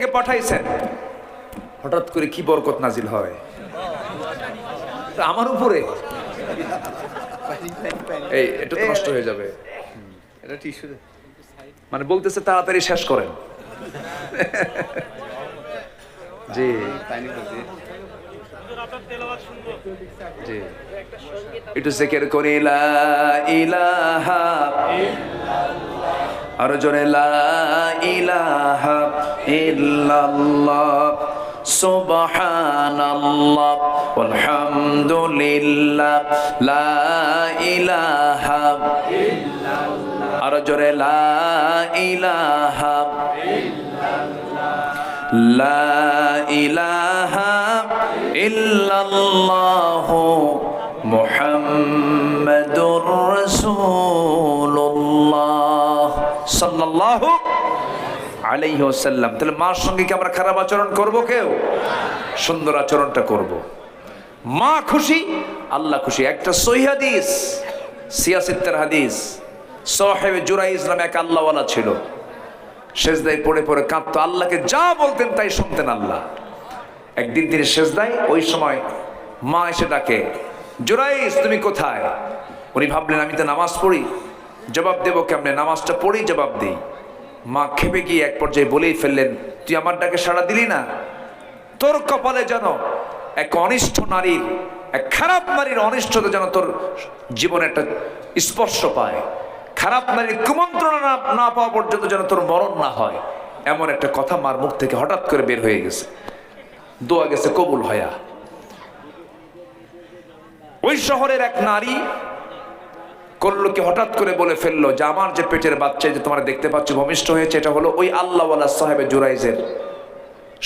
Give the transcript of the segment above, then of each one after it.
কে পাঠাইছেন হঠাৎ করে কি বরকত নাজিল হয়? তা আমার উপরে। এই এটা তো নষ্ট হয়ে যাবে। এটা টিস্যু মানে বলতেছে তাড়াতাড়ি শেষ করেন। জি। একটু জিকির করি ইলাহা আরও জোরে লা ইলাহা ইল্লাল্লাহ, সুবহানাল্লাহ আলহামদুলিল্লাহ লা ইলাহা আরও জোরে লা ইলাহা লা ইলাহা ইল্লাল্লাহ, মুহাম্মাদুর সাল্লাল্লাহু আলাইহি ওয়াসাল্লাম। তাহলে মার সঙ্গে কি আমরা খারাপ আচরণ করব কেউ? সুন্দর আচরণটা করব। মা খুশি, আল্লাহ খুশি। একটা সহি হাদিস, সিয়াসিত্তের হাদিস, সাহেব জুরাই ইসলাম এক আল্লাহওয়ালা ছিল। সেজদায় পড়ে পড়ে কাঁদতো, আল্লাহকে যা বলতেন তাই শুনতেন আল্লাহ। একদিন তিনি সেজদায়, ওই সময় মা এসে ডাকে জোরাইস তুমি কোথায়? উনি ভাবলেন, আমি তো নামাজ পড়ি। জবাব দেবো কেমনে? নামাজটা পড়েই জবাব দিই। মা খেপে গিয়ে এক পর্যায়ে বলেই ফেললেন, তুই আমার ডাকে সাড়া দিলি না? তোর কপালে যেন এক অনিষ্ঠ নারীর, এক খারাপ নারীর অনিষ্টতা যেন তোর জীবনে একটা স্পর্শ পায়। খারাপ নারীর কুমন্ত্রণা না পাওয়া পর্যন্ত যেন তোর মরণ না হয়। এমন একটা কথা মার মুখ থেকে হঠাৎ করে বের হয়ে গেছে। দোয়া গেছে, কবুল হয়া। ওই শহরের এক নারী করল হঠাৎ করে বলে ফেলল, যে আমার যে পেটের বাচ্চা যে তোমরা দেখতে পাচ্ছ, ভূমিষ্ঠ হয়েছে, এটা হলো ওই আল্লাহওয়ালা সাহেবের জুরাইজের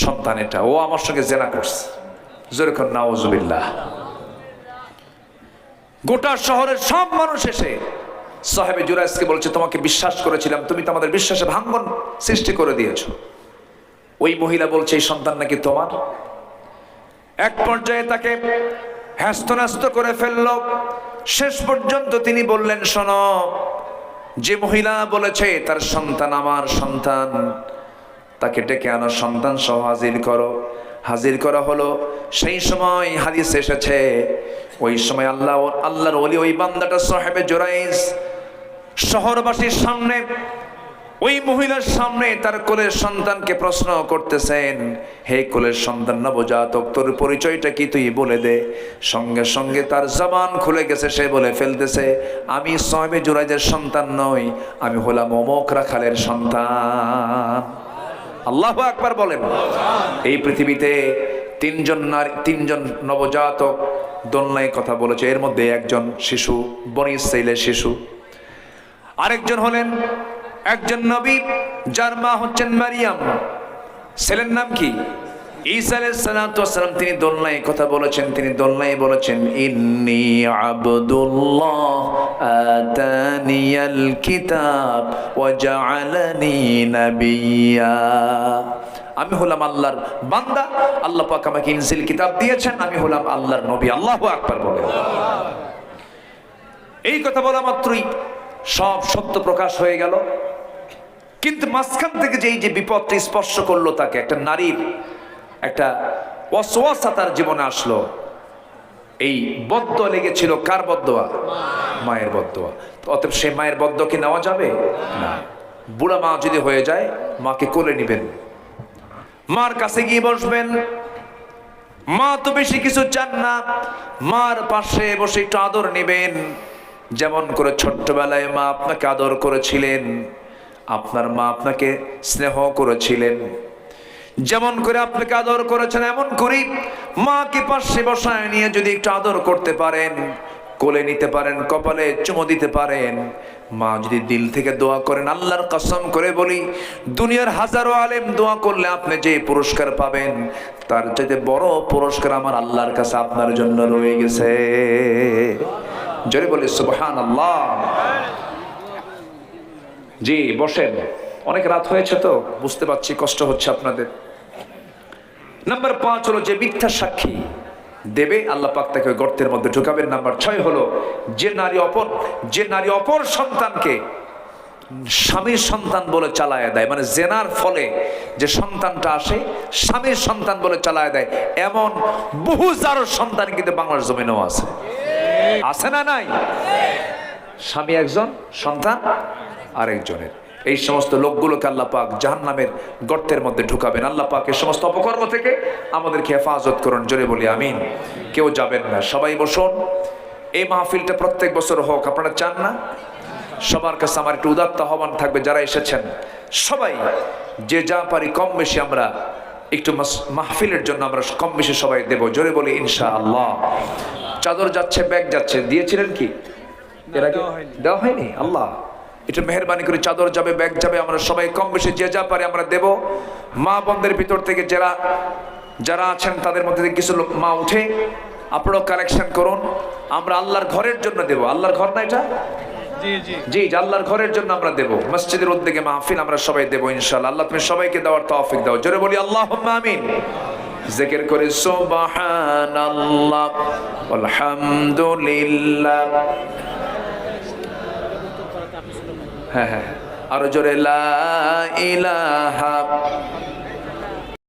সন্তান এটা। ও আমার সঙ্গে জেনা করছে। যেরকম নাওজুবিল্লাহ গোটা শহরের সব মানুষ এসে সাহেবে জুরাইজকে বলছে, তোমাকে বিশ্বাস করেছিলাম, তুমি তো আমাদের বিশ্বাসে ভাঙ্গন সৃষ্টি করে দিয়েছ। ওই মহিলা বলছে, এই সন্তান নাকি তোমার? এক পর্যায়ে তাকে হ্যাস্ত করে ফেলল। শেষ পর্যন্ত তিনি বললেন, শোনো, যে মহিলা বলেছে, তার সন্তান আমার সন্তান। তাকে ডেকে আনো, সন্তান সহ হাজির করো। হাজির করা হলো। সেই সময় হাদিস এসেছে, ওই সময় আল্লাহ আল্লাহর ওলি ওই বান্দাটা সাহেবে জোরাইস শহরবাসীর সামনে ওই মহিলার সামনে তার কোলের সন্তানকে প্রশ্ন করতেছেন, হে কোলের সন্তান নবজাতক, তোর পরিচয়টা কি তুই বলে দে? সঙ্গে সঙ্গে তার জবান খুলে গেছে, সে বলে ফেলতেছে, আমি সাহেবে জোরাইজের সন্তান নই, আমি হলাম অমোক রাখালের সন্তান। আল্লাহ আকবার বলেন। এই পৃথিবীতে তিনজন নারী, তিনজন নবজাতক দোলনায় কথা বলেছে, এর মধ্যে একজন শিশু, বনি ইসরাইলের শিশু। আরেকজন হলেন একজন নবী, যার মা হচ্ছেন মারিয়াম। ছেলের নাম কি? ঈসা সালাম, তিনি দোলনায় কথা বলেছেন, তিনি দোলনায় বলেছেন, ইন্নি আবদুল্লাহ আতানিয়াল কিতাব ওয়া জাআলানি নাবিয়্যা আমি হলাম আল্লাহর বান্দা, আল্লাহ পাক আমাকে ইনজিল কিতাব দিয়েছেন, আমি হলাম আল্লাহর নবী, আল্লাহু আকবার বলে এই কথা বলা মাত্রই সব সত্য প্রকাশ হয়ে গেল। কিন্তু মাঝখান থেকে যে এই যে বিপদটা স্পর্শ করল তাকে, একটা নারীর একটা অসোয়াসা তার জীবনে আসলো। এই বদ্ধ লেগেছিল কার বদ্ধয়া মায়ের বদ্ধয়া অতএব সেই মায়ের বদ্ধ কি নেওয়া যাবে? না। বুড়া মা যদি হয়ে যায়, মাকে কোলে নিবেন। মার কাছে গিয়ে বসবেন। মা তো বেশি কিছু চান না। মার পাশে বসে একটু আদর নেবেন। যেমন করে ছোট্টবেলায় মা আপনাকে আদর করেছিলেন। আপনার মা আপনাকে স্নেহ করেছিলেন। যেমন করে আপনাকে আদর করেছেন, এমন করি মাকে পাশে বসায় নিয়ে যদি একটু আদর করতে পারেন, কোলে নিতে পারেন, কপালে চুমো দিতে পারেন, মা যদি দিল থেকে দোয়া করেন, আল্লাহর কসম করে বলি, দুনিয়ার হাজারো আলেম দোয়া করলে আপনি যে পুরস্কার পাবেন, তার চাইতে বড় পুরস্কার আমার আল্লাহর কাছে আপনার জন্য রয়ে গেছে। জোরে বলি সুবহান আল্লাহ জি, বসেন। অনেক রাত হয়েছে তো, বুঝতে পারছি কষ্ট হচ্ছে আপনাদের। নাম্বার পাঁচ হলো যে মিথ্যা সাক্ষী দেবে, আল্লাহ পাক তাকে ওই গর্তের মধ্যে ঢুকাবেন। নাম্বার ছয় হলো যে নারী অপর, যে নারী অপর সন্তানকে স্বামীর সন্তান বলে চালায় দেয় মানে জেনার ফলে যে সন্তানটা আসে, স্বামীর সন্তান বলে চালায় দেয়। এমন বহু যার সন্তান কিন্তু বাংলার জমিনেও আছে। আছে না নাই? স্বামী একজন, সন্তান আরেকজনের। এই সমস্ত লোকগুলোকে আল্লাহ পাক জাহান্নামের গর্তের মধ্যে ঢুকাবেন। আল্লাহ পাক এই সমস্ত অপকর্ম থেকে আমাদেরকে হেফাজত করুন। জোরে বলি, আমিন। কেউ যাবেন না। সবাই বসুন। এই মাহফিলটা প্রত্যেক বছর হোক, আপনারা চান না? সবার কাছে আমার একটু উদাত্ত আহ্বান থাকবে, যারা এসেছেন। সবাই, যে যা পারি কম বেশি আমরা একটু মাহফিলের জন্য আমরা কম বেশি সবাই দেব। জোরে বলি ইনশা আল্লাহ চাদর যাচ্ছে, ব্যাগ যাচ্ছে। দিয়েছিলেন কি? এর আগে। দেওয়া হয়নি? আল্লাহ। এটা মেহরবানি করে চাদর যাবে ব্যাগ যাবে আমরা সবাই কম বেশি যে যা পারে আমরা দেব। মা বন্ধের ভিতর থেকে যারা যারা আছেন তাদের মধ্যে থেকে কিছু লোক মা উঠে আপনারাও কালেকশন করুন। আমরা আল্লাহর ঘরের জন্য দেব। আল্লাহর ঘর না এটা? জি জি। জি আল্লাহর ঘরের জন্য আমরা দেব। মসজিদের উদ্যোগে মাহফিল আমরা সবাই দেব ইনশাআল্লাহ। আল্লাহ তুমি সবাইকে দেওয়ার তৌফিক দাও। জোরে বলি আল্লাহ আমিন। জিকির করে সুবহানাল্লাহ আলহামদুলিল্লাহ হ্যাঁ হ্যাঁ আরও জোরে লা ইলাহা